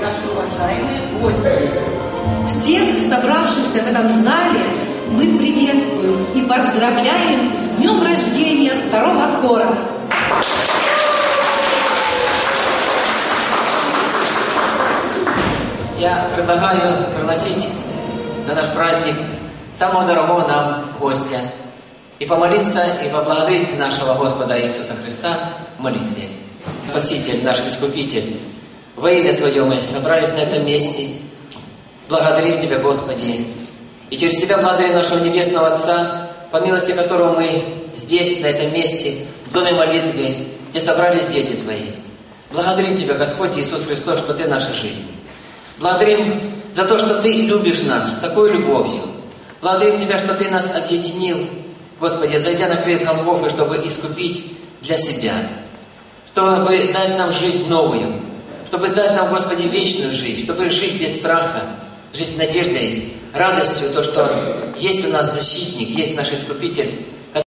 наши уважаемые гости. Всех собравшихся в этом зале мы приветствуем и поздравляем с днем рождения второго хора. Я предлагаю пригласить на наш праздник самого дорогого нам гостя и помолиться и поблагодарить нашего Господа Иисуса Христа в молитве. Спаситель, наш Искупитель, во имя Твое мы собрались на этом месте. Благодарим Тебя, Господи. И через Тебя благодарим нашего Небесного Отца, по милости которого мы здесь, на этом месте, в доме молитвы, где собрались дети Твои. Благодарим Тебя, Господь Иисус Христос, что Ты наша жизнь. Благодарим за то, что Ты любишь нас такой любовью. Благодарим Тебя, что Ты нас объединил, Господи, зайдя на крест Голгофы, чтобы искупить для себя, чтобы дать нам жизнь новую, чтобы дать нам, Господи, вечную жизнь, чтобы жить без страха, жить надеждой, радостью, то, что есть у нас защитник, есть наш Искупитель,